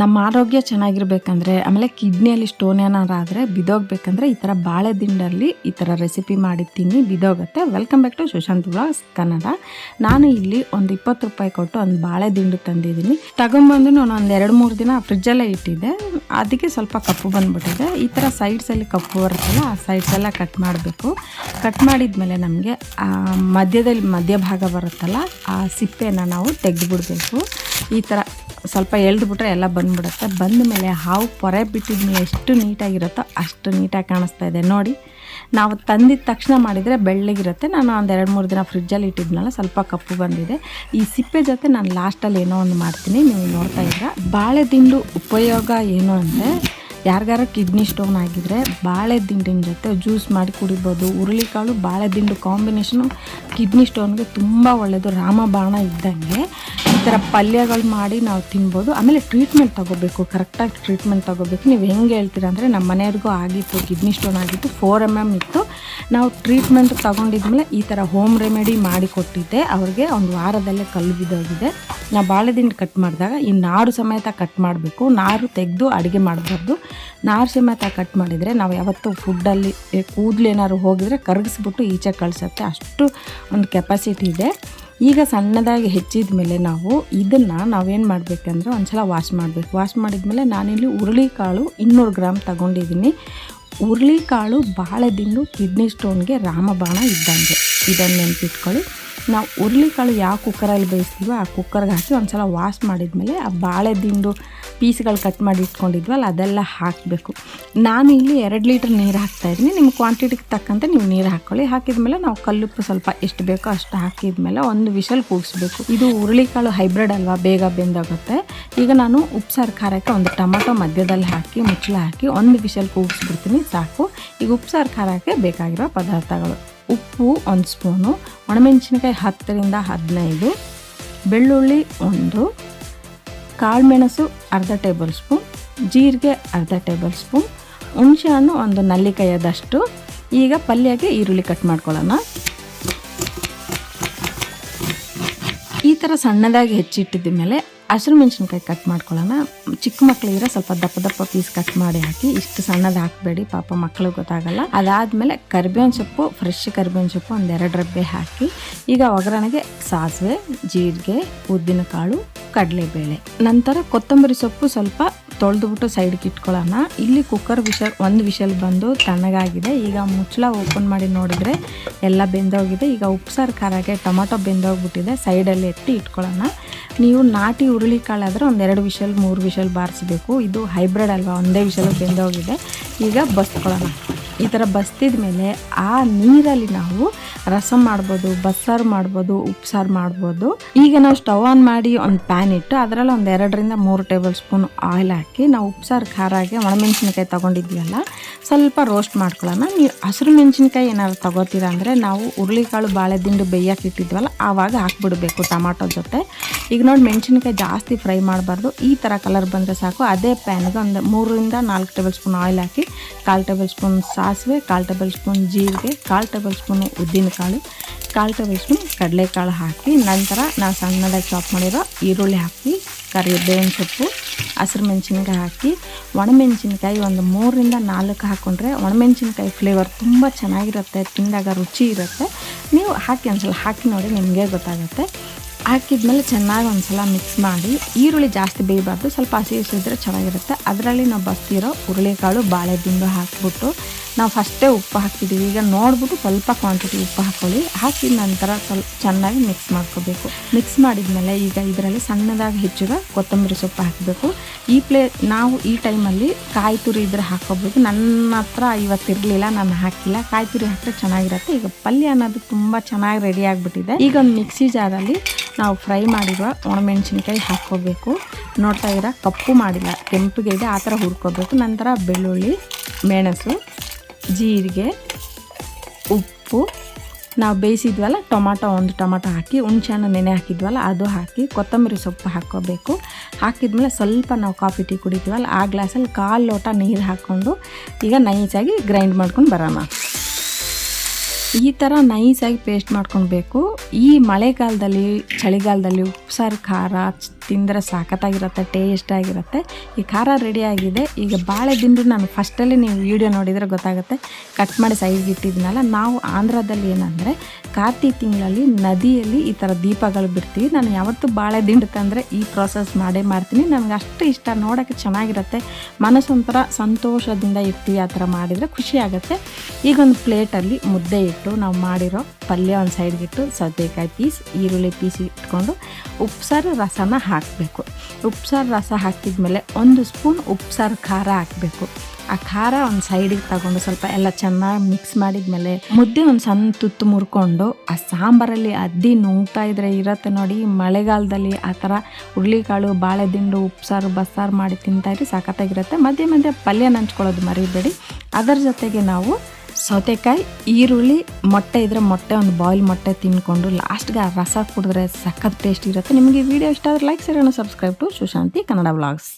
ನಮ್ಮ ಆರೋಗ್ಯ ಚೆನ್ನಾಗಿರ್ಬೇಕಂದ್ರೆ, ಆಮೇಲೆ ಕಿಡ್ನಿಯಲ್ಲಿ ಸ್ಟೋನ್ ಏನಾರು ಆದರೆ ಬಿದೋಗ್ಬೇಕಂದ್ರೆ ಈ ಥರ ಬಾಳೆ ದಿಂಡಲ್ಲಿ ಈ ಥರ ರೆಸಿಪಿ ಮಾಡಿ ತಿನ್ನಿ ಬಿದೋಗುತ್ತೆ. Welcome back to Sushanth blogs Kannada ನಾನು ಇಲ್ಲಿ ಒಂದು ಇಪ್ಪತ್ತು ರೂಪಾಯಿ ಕೊಟ್ಟು ಒಂದು ಬಾಳೆ ದಿಂಡು ತಂದಿದ್ದೀನಿ. ತಗೊಂಬಂದು ನಾನು ಒಂದು ಎರಡು ಮೂರು ದಿನ ಫ್ರಿಜ್ಜಲ್ಲೇ ಇಟ್ಟಿದ್ದೆ. ಅದಕ್ಕೆ ಸ್ವಲ್ಪ ಕಪ್ಪು ಬಂದುಬಿಟ್ಟಿದೆ. ಈ ಥರ ಸೈಡ್ಸಲ್ಲಿ ಕಪ್ಪು ಬರುತ್ತಲ್ಲ, ಆ ಸೈಡ್ಸ್ ಎಲ್ಲ ಕಟ್ ಮಾಡಬೇಕು. ಕಟ್ ಮಾಡಿದ್ಮೇಲೆ ನಮಗೆ ಮಧ್ಯದಲ್ಲಿ ಮಧ್ಯಭಾಗ ಬರುತ್ತಲ್ಲ, ಆ ಸಿಪ್ಪೆನ ನಾವು ತೆಗೆದುಬಿಡಬೇಕು. ಈ ಥರ ಸ್ವಲ್ಪ ಎಳ್ದುಬಿಟ್ರೆ ಎಲ್ಲ ಬಂದ್ಬಿಡುತ್ತೆ. ಬಂದ ಮೇಲೆ ಹಾವು ಪೊರೆ ಬಿಟ್ಟಿದ ಮೇಲೆ ಎಷ್ಟು ನೀಟಾಗಿರುತ್ತೋ ಅಷ್ಟು ನೀಟಾಗಿ ಕಾಣಿಸ್ತಾ ಇದೆ. ನೋಡಿ, ನಾವು ತಂದಿದ ತಕ್ಷಣ ಮಾಡಿದರೆ ಬೆಳ್ಳಗಿರುತ್ತೆ. ನಾನು ಒಂದು ಎರಡು ಮೂರು ದಿನ ಫ್ರಿಜ್ಜಲ್ಲಿ ಇಟ್ಟಿದ್ನಲ್ಲ, ಸ್ವಲ್ಪ ಕಪ್ಪು ಬಂದಿದೆ. ಈ ಸಿಪ್ಪೆ ಜೊತೆ ನಾನು ಲಾಸ್ಟಲ್ಲಿ ಏನೋ ಒಂದು ಮಾಡ್ತೀನಿ, ನೀವು ನೋಡ್ತಾ ಇದ್ದೀರಾ. ಬಾಳೆ ದಿಂಡು ಉಪಯೋಗ ಏನು ಅಂದರೆ, ಯಾರಿಗಾರ ಕಿಡ್ನಿ ಸ್ಟೋನ್ ಆಗಿದ್ರೆ ಬಾಳೆ ದಿಂಡಿನ ಜೊತೆ ಜ್ಯೂಸ್ ಮಾಡಿ ಕುಡಿಬೋದು. ಹುರುಳಿಕಾಳು ಬಾಳೆ ದಿಂಡು ಕಾಂಬಿನೇಷನು ಕಿಡ್ನಿ ಸ್ಟೋನ್ಗೆ ತುಂಬ ಒಳ್ಳೆಯದು ರಾಮಬಾಣ ಇದ್ದಂಗೆ. ಥರ ಪಲ್ಯಗಳು ಮಾಡಿ ನಾವು ತಿನ್ಬೋದು. ಆಮೇಲೆ ಟ್ರೀಟ್ಮೆಂಟ್ ತೊಗೋಬೇಕು ಕರೆಕ್ಟಾಗಿ ಟ್ರೀಟ್ಮೆಂಟ್ ತೊಗೋಬೇಕು. ನೀವು ಹೆಂಗೆ ಹೇಳ್ತೀರಾ ಅಂದರೆ ನಮ್ಮ ಮನೆಯವ್ರಿಗೂ ಆಗಿತ್ತು ಕಿಡ್ನಿ ಸ್ಟೋನ್ ಆಗಿತ್ತು ಫೋರ್ ಎಂ ಎಂ ಇತ್ತು. ನಾವು ಟ್ರೀಟ್ಮೆಂಟ್ ತೊಗೊಂಡಿದ್ಮೇಲೆ ಈ ಥರ ಹೋಮ್ ರೆಮಿಡಿ ಮಾಡಿ ಕೊಟ್ಟಿದ್ದೆ. ಅವ್ರಿಗೆ ಒಂದು ವಾರದಲ್ಲೇ ಕಲ್ಲು ಬಿದ್ದೋಗಿದೆ ನಾವು ಬಾಳೆದಿಂಡು ಕಟ್ ಮಾಡಿದಾಗ ಈ ನಾರು ಸಮೇತ ಕಟ್ ಮಾಡಬೇಕು. ನಾರು ತೆಗೆದು ಅಡುಗೆ ಮಾಡಬಾರ್ದು. ನಾರು ಸಮೇತ ಕಟ್ ಮಾಡಿದರೆ ನಾವು ಯಾವತ್ತೂ ಫುಡ್ಡಲ್ಲಿ ಕೂದಲು ಏನಾದ್ರು ಹೋಗಿದ್ರೆ ಕರಗಿಸ್ಬಿಟ್ಟು ಈಚೆ ಕಳಿಸುತ್ತೆ. ಅಷ್ಟು ಒಂದು ಕೆಪಾಸಿಟಿ ಇದೆ. ಈಗ ಸಣ್ಣದಾಗಿ ಹೆಚ್ಚಿದ ಮೇಲೆ ನಾವು ಇದನ್ನು ನಾವೇನು ಮಾಡಬೇಕಂದ್ರೆ ಒಂದ್ಸಲ ವಾಶ್ ಮಾಡಬೇಕು. ವಾಶ್ ಮಾಡಿದ್ಮೇಲೆ ನಾನಿಲ್ಲಿ ಹುರುಳಿಕಾಳು ಇನ್ನೂರು ಗ್ರಾಮ್ ತಗೊಂಡಿದ್ದೀನಿ. ಹುರುಳಿಕಾಳು ದಿನ ಕಿಡ್ನಿ ಸ್ಟೋನ್ಗೆ ರಾಮಬಾಣ ಇದ್ದಂಗೆ. ಇದನ್ನು ನೆನ್ಪಿಟ್ಕೊಳ್ಳಿ. ನಾವು ಹುರುಳಿಕಾಳು ಯಾವ ಕುಕ್ಕರಲ್ಲಿ ಬೇಯಿಸ್ತೀವೋ ಆ ಕುಕ್ಕರ್ಗೆ ಹಾಕಿ ಒಂದ್ಸಲ ವಾಶ್ ಮಾಡಿದ್ಮೇಲೆ ಆ ಬಾಳೆ ದಿಂಡು ಪೀಸ್ಗಳು ಕಟ್ ಮಾಡಿ ಇಟ್ಕೊಂಡಿದ್ವಲ್ಲ, ಅದೆಲ್ಲ ಹಾಕಬೇಕು. ನಾನು ಇಲ್ಲಿ ಎರಡು ಲೀಟ್ರ್ ನೀರು ಹಾಕ್ತಾಯಿದ್ದೀನಿ ನಿಮ್ಮ ಕ್ವಾಂಟಿಟಿಗೆ ತಕ್ಕಂತೆ ನೀವು ನೀರು ಹಾಕ್ಕೊಳ್ಳಿ ಹಾಕಿದ್ಮೇಲೆ ನಾವು ಕಲ್ಲುಪ್ಪು ಸ್ವಲ್ಪ ಎಷ್ಟು ಬೇಕೋ ಅಷ್ಟು ಹಾಕಿದ್ಮೇಲೆ ಒಂದು ವಿಷಲ್ ಕೂಗಿಸ್ಬೇಕು. ಇದು ಹುರುಳಿಕಾಳು ಹೈಬ್ರಿಡ್ ಅಲ್ವಾ? ಬೇಗ ಬೆಂದಾಗುತ್ತೆ. ಈಗ ನಾನು ಉಪ್ಸಾರು ಖಾರಕ್ಕೆ ಒಂದು ಟೊಮೊಟೊ ಮಧ್ಯದಲ್ಲಿ ಹಾಕಿ, ಮುಚ್ಚಳ ಹಾಕಿ ಒಂದು ವಿಷಲ್ ಕೂಗಿಸ್ಬಿಡ್ತೀನಿ. ಸಾಕು. ಈಗ ಉಪ್ಸಾರು ಖಾರಕ್ಕೆ ಬೇಕಾಗಿರೋ ಪದಾರ್ಥಗಳು. ಉಪ್ಪು ಒಂದು ಸ್ಪೂನು ಒಣಮೆಣಸಿನಕಾಯಿ ಹತ್ತರಿಂದ ಹದಿನೈದು, ಬೆಳ್ಳುಳ್ಳಿ ಒಂದು, ಕಾಳುಮೆಣಸು ಅರ್ಧ ಟೇಬಲ್ ಸ್ಪೂನ್, ಜೀರಿಗೆ ಅರ್ಧ ಟೇಬಲ್ ಸ್ಪೂನ್, ಹುಣಸೆಹಣ್ಣು ಒಂದು ನಲ್ಲಿಕಾಯದಷ್ಟು. ಈಗ ಪಲ್ಯಕ್ಕೆ ಈರುಳ್ಳಿ ಕಟ್ ಮಾಡ್ಕೊಳ್ಳೋಣ. ಈ ಥರ ಸಣ್ಣದಾಗಿ ಹೆಚ್ಚಿಟ್ಟಿದ ಮೇಲೆ ಹಸಿರು ಮೆಣಸಿನ್ಕಾಯಿ ಕಟ್ ಮಾಡ್ಕೊಳ್ಳೋಣ. ಚಿಕ್ಕ ಮಕ್ಕಳಿದ್ರೆ ಸ್ವಲ್ಪ ದಪ್ಪ ದಪ್ಪ ಪೀಸ್ ಕಟ್ ಮಾಡಿ ಹಾಕಿ, ಇಷ್ಟು ಸಣ್ಣದು ಹಾಕಬೇಡಿ. ಪಾಪ ಮಕ್ಕಳು ಗೊತ್ತಾಗಲ್ಲ. ಅದಾದಮೇಲೆ ಕರಿಬೇವಿನ ಸೊಪ್ಪು ಫ್ರೆಶ್ ಕರಿಬೇವಿನ ಸೊಪ್ಪು ಒಂದೆರಡು ರಬ್ಬೆ ಹಾಕಿ, ಈಗ ಒಗ್ಗರಣೆಗೆ ಸಾಸಿವೆ, ಜೀರಿಗೆ, ಉದ್ದಿನಕಾಳು, ಕಡಲೆಬೇಳೆ. ನಂತರ ಕೊತ್ತಂಬರಿ ಸೊಪ್ಪು ಸ್ವಲ್ಪ ತೊಳೆದುಬಿಟ್ಟು ಸೈಡ್ಗೆ ಇಟ್ಕೊಳ್ಳೋಣ. ಇಲ್ಲಿ ಕುಕ್ಕರ್ ವಿಷಲ್ ಒಂದು ವಿಷಲ್ ಬಂದು ತಣ್ಣಗಾಗಿದೆ. ಈಗ ಮುಚ್ಚಳ ಓಪನ್ ಮಾಡಿ ನೋಡಿದ್ರೆ ಎಲ್ಲ ಬೆಂದೋಗಿದೆ. ಈಗ ಉಪ್ಸಾರು ಖಾರಕ್ಕೆ ಟೊಮೊಟೊ ಬೆಂದೋಗ್ಬಿಟ್ಟಿದೆ. ಸೈಡಲ್ಲಿ ಎತ್ತಿ ಇಟ್ಕೊಳ್ಳೋಣ. ನೀವು ನಾಟಿ ಹುರುಳಿಕಾಳಾದರೆ ಒಂದೆರಡು ವಿಷಲ್ ಮೂರು ವಿಷಲ್ ಬಾರಿಸಬೇಕು. ಇದು ಹೈಬ್ರಿಡ್ ಅಲ್ವಾ? ಒಂದೇ ವಿಷಲ್ ಬೆಂದೋಗಿದೆ. ಈಗ ಬಸ್ಕೊಳ್ಳೋಣ. ಈ ಥರ ಬಸ್ತಿದ ಮೇಲೆ ಆ ನೀರಲ್ಲಿ ನಾವು ರಸಂ ಮಾಡ್ಬೋದು, ಬಸ್ಸಾರು ಮಾಡ್ಬೋದು, ಉಪ್ಸಾರು ಮಾಡ್ಬೋದು. ಈಗ ನಾವು ಸ್ಟವ್ ಆನ್ ಮಾಡಿ ಒಂದು ಪ್ಯಾನ್ ಇಟ್ಟು ಅದರಲ್ಲಿ ಒಂದು ಎರಡರಿಂದ ಮೂರು ಟೇಬಲ್ ಸ್ಪೂನ್ ಆಯಿಲ್ ಹಾಕಿ ನಾವು ಉಪ್ಸಾರು ಖಾರಾಗೆ ಒಣಮೆಣಸಿನ್ಕಾಯಿ ತೊಗೊಂಡಿದ್ವಲ್ಲ, ಸ್ವಲ್ಪ ರೋಸ್ಟ್ ಮಾಡ್ಕೊಳ್ಳೋಣ. ನೀವು ಹಸಿರು ಮೆಣಸಿನ್ಕಾಯಿ ಏನಾದ್ರು ತಗೋತೀರಾ ಅಂದರೆ ನಾವು ಹುರುಳಿಕಾಳು ಬಾಳೆದಿಂಡು ಬೇಯಕ್ಕೆ ಇಟ್ಟಿದ್ವಲ್ಲ, ಆವಾಗ ಹಾಕ್ಬಿಡ್ಬೇಕು ಟೊಮಾಟೊ ಜೊತೆ. ಈಗ ನೋಡಿ ಮೆಣಸಿನ್ಕಾಯಿ ಜಾಸ್ತಿ ಫ್ರೈ ಮಾಡಬಾರ್ದು, ಈ ಥರ ಕಲರ್ ಬಂದರೆ ಸಾಕು. ಅದೇ ಪ್ಯಾನ್ಗೆ ಒಂದು ಮೂರರಿಂದ ನಾಲ್ಕು ಟೇಬಲ್ ಸ್ಪೂನ್ ಆಯಿಲ್ ಹಾಕಿ, ಕಾಲು ಟೇಬಲ್ ಸ್ಪೂನ್ ಸಾಸಿವೆ, ಕಾಲು ಟೇಬಲ್ ಸ್ಪೂನ್ ಜೀರಿಗೆ, ಕಾಲು ಟೇಬಲ್ ಸ್ಪೂನು ಉದ್ದಿನಕಾಳು, ಕಾಲು ಟೇಬಲ್ ಸ್ಪೂನ್ ಕಡಲೆಕಾಳು ಹಾಕಿ ನಂತರ ನಾವು ಸಣ್ಣದಾಗಿ ಚಾಪ್ ಮಾಡಿರೋ ಈರುಳ್ಳಿ ಹಾಕಿ, ಕರಿಬೇವಿನ ಸೊಪ್ಪು, ಹಸಿರು ಮೆಣಸಿನ್ಕಾಯಿ ಹಾಕಿ, ಒಣಮೆಣಸಿನ್ಕಾಯಿ ಒಂದು ಮೂರರಿಂದ ನಾಲ್ಕು ಹಾಕ್ಕೊಂಡ್ರೆ ಒಣಮೆಣಸಿನ್ಕಾಯಿ ಫ್ಲೇವರ್ ತುಂಬ ಚೆನ್ನಾಗಿರುತ್ತೆ, ತಿಂದಾಗ ರುಚಿ ಇರುತ್ತೆ. ನೀವು ಹಾಕಿ ಒಂದ್ಸಲ ಹಾಕಿ ನೋಡಿ ನಿಮಗೆ ಗೊತ್ತಾಗುತ್ತೆ. ಹಾಕಿದ್ಮೇಲೆ ಚೆನ್ನಾಗಿ ಒಂದ್ಸಲ ಮಿಕ್ಸ್ ಮಾಡಿ, ಈರುಳ್ಳಿ ಜಾಸ್ತಿ ಬೇಯಬಾರ್ದು, ಸ್ವಲ್ಪ ಹಸಿ ಹಸಿದ್ರೆ ಚೆನ್ನಾಗಿರುತ್ತೆ. ಅದರಲ್ಲಿ ನಾವು ಬಸ್ತಿರೋ ಹುರುಳಿಕಾಳು ಬಾಳೆ ಹಾಕಿಬಿಟ್ಟು ಹಾಕ್ಬಿಟ್ಟು ನಾವು ಫಸ್ಟೇ ಉಪ್ಪು ಹಾಕ್ತಿದ್ದೀವಿ. ಈಗ ನೋಡ್ಬಿಟ್ಟು ಸ್ವಲ್ಪ ಕ್ವಾಂಟಿಟಿ ಉಪ್ಪು ಹಾಕ್ಕೊಳ್ಳಿ ಹಾಕಿದ ನಂತರ ಸ್ವಲ್ಪ ಚೆನ್ನಾಗಿ ಮಿಕ್ಸ್ ಮಾಡ್ಕೋಬೇಕು. ಮಿಕ್ಸ್ ಮಾಡಿದ್ಮೇಲೆ ಈಗ ಇದರಲ್ಲಿ ಸಣ್ಣದಾಗಿ ಹೆಚ್ಚಿದ ಕೊತ್ತಂಬರಿ ಸೊಪ್ಪು ಹಾಕಬೇಕು. ಈ ಪ್ಲೇ ನಾವು ಈ ಟೈಮಲ್ಲಿ ಕಾಯಿ ತುರಿ ಇದ್ರೆ ಹಾಕೋಬೇಕು ನನ್ನ ಹತ್ರ ಇವತ್ತಿರಲಿಲ್ಲ ನಾನು ಹಾಕಿಲ್ಲ. ಕಾಯಿ ತುರಿ ಹಾಕಿದ್ರೆ ಚೆನ್ನಾಗಿರುತ್ತೆ. ಈಗ ಪಲ್ಯ ಅನ್ನೋದು ತುಂಬ ಚೆನ್ನಾಗಿ ರೆಡಿ ಆಗಿಬಿಟ್ಟಿದೆ. ಈಗ ಒಂದು ಮಿಕ್ಸಿ ಜಾರಲ್ಲಿ ನಾವು ಫ್ರೈ ಮಾಡಿರುವ ಒಣಮೆಣಸಿನ್ಕಾಯಿ ಹಾಕ್ಕೋಬೇಕು. ನೋಡ್ತಾ ಇರೋ ಕಪ್ಪು ಮಾಡಿಲ್ಲ. ಕೆಂಪಿಗೆ ಇದೆ ಆ ಥರ ಹುರ್ಕೋಬೇಕು. ನಂತರ ಬೆಳ್ಳುಳ್ಳಿ, ಮೆಣಸು ಜೀರಿಗೆ, ಉಪ್ಪು. ನಾವು ಬೇಯಿಸಿದ್ವಲ್ಲ, ಟೊಮಾಟೊ ಒಂದು ಟೊಮಾಟೊ ಹಾಕಿ, ಹುಣ್ಸೆಹಣ್ಣು ನೆನೆ ಹಾಕಿದ್ವಲ್ಲ, ಅದು ಹಾಕಿ, ಕೊತ್ತಂಬರಿ ಸೊಪ್ಪು ಹಾಕ್ಕೋಬೇಕು. ಹಾಕಿದ್ಮೇಲೆ ಸ್ವಲ್ಪ ನಾವು ಕಾಫಿ ಟೀ ಕುಡಿತೀವಲ್ಲ, ಆ ಗ್ಲಾಸಲ್ಲಿ ಕಾಲು ಲೋಟ ನೀರು ಹಾಕ್ಕೊಂಡು ಈಗ ನೈಸಾಗಿ ಗ್ರೈಂಡ್ ಮಾಡ್ಕೊಂಡು ಬರೋಣ. ಈ ಥರ ನೈಸಾಗಿ ಪೇಸ್ಟ್ ಮಾಡ್ಕೊಳ್ಬೇಕು ಈ ಮಳೆಗಾಲದಲ್ಲಿ, ಚಳಿಗಾಲದಲ್ಲಿ ಉಪ್ಸಾರು, ಖಾರ ತಿಂದರೆ ಸಾಕತ್ತಾಗಿರುತ್ತೆ ಟೇಸ್ಟ್ ಆಗಿರುತ್ತೆ. ಈ ಖಾರ ರೆಡಿ ಆಗಿದೆ. ಈಗ ಬಾಳೆ ದಿಂಡು ನಾನು ಫಸ್ಟಲ್ಲಿ ನೀವು ವಿಡಿಯೋ ನೋಡಿದರೆ ಗೊತ್ತಾಗುತ್ತೆ. ಕಟ್ ಮಾಡಿ ಸೈಡ್ಗೆ ಇಟ್ಟಿದ್ನಲ್ಲ, ನಾವು ಆಂಧ್ರದಲ್ಲಿ ಏನಂದರೆ ಕಾರ್ತಿಕ್ ತಿಂಗಳಲ್ಲಿ ನದಿಯಲ್ಲಿ ಈ ಥರ ದೀಪಗಳು ಬಿಡ್ತೀವಿ. ನಾನು ಯಾವತ್ತೂ ಬಾಳೆ ದಿಂಡು ತಂದರೆ ಈ ಪ್ರಾಸೆಸ್ ಮಾಡೇ ಮಾಡ್ತೀನಿ. ನನಗೆ ಅಷ್ಟು ಇಷ್ಟ ನೋಡೋಕ್ಕೆ ಚೆನ್ನಾಗಿರುತ್ತೆ. ಮನಸ್ಸೊಂಥರ ಸಂತೋಷದಿಂದ ಇರ್ತೀವಿ ಆ ಥರ ಮಾಡಿದರೆ ಖುಷಿ ಆಗುತ್ತೆ. ಈಗ ಒಂದು ಪ್ಲೇಟಲ್ಲಿ ಮುದ್ದೆ ಇಟ್ಟು ನಾವು ಮಾಡಿರೋ ಪಲ್ಯ ಒಂದು ಸೈಡ್ಗಿಟ್ಟು ಸೌತೆಕಾಯಿ ಪೀಸ್ ಈರುಳ್ಳಿ ಪೀಸ್ ಇಟ್ಕೊಂಡು ಉಪ್ಸಾರು, ರಸನ ಹಾಕಬೇಕು. ಉಪ್ಸಾರು ರಸ ಹಾಕಿದ್ಮೇಲೆ ಒಂದು ಸ್ಪೂನ್ ಉಪ್ಸಾರು ಖಾರ ಹಾಕಬೇಕು. ಆ ಖಾರ ಒಂದು ಸೈಡಿಗೆ ತಗೊಂಡು ಸ್ವಲ್ಪ ಎಲ್ಲ ಚೆನ್ನಾಗಿ ಮಿಕ್ಸ್ ಮಾಡಿದ್ಮೇಲೆ ಮುದ್ದೆ ಒಂದು ಸಣ್ಣ ತುತ್ತು ಮುರ್ಕೊಂಡು ಆ ಸಾಂಬಾರಲ್ಲಿ ಅದ್ದಿ ನುಂಗ್ತಾ ಇದ್ರೆ ಇರತ್ತೆ ನೋಡಿ. ಮಳೆಗಾಲದಲ್ಲಿ ಆ ಥರ ಹುರುಳಿಕಾಳು, ಬಾಳೆದಿಂಡು, ಉಪ್ಸಾರು, ಬಸ್ಸಾರು ಮಾಡಿ ತಿಂತಾ ಇರಿ ಸಖತ್ತಾಗಿರುತ್ತೆ. ಮಧ್ಯೆ ಮಧ್ಯೆ ಪಲ್ಯ ನಂಚ್ಕೊಳ್ಳೋದು ಮರಿಬೇಡಿ. ಅದರ ಜೊತೆಗೆ ನಾವು ಸೌತೆಕಾಯಿ, ಈರುಳ್ಳಿ, ಮೊಟ್ಟೆ ಇದ್ರೆ ಮೊಟ್ಟೆ, ಒಂದು ಬಾಯ್ಲ್ ಮೊಟ್ಟೆ ತಿನ್ಕೊಂಡು ಲಾಸ್ಟ್ಗೆ ರಸ ಕುಡಿದ್ರೆ ಸಖತ್ ಟೇಸ್ಟ್ ಇರುತ್ತೆ. ನಿಮಗೆ ವಿಡಿಯೋ ಇಷ್ಟ ಆದರೆ like ಸೇರೋಣ subscribe to Sushanti Kannada blogs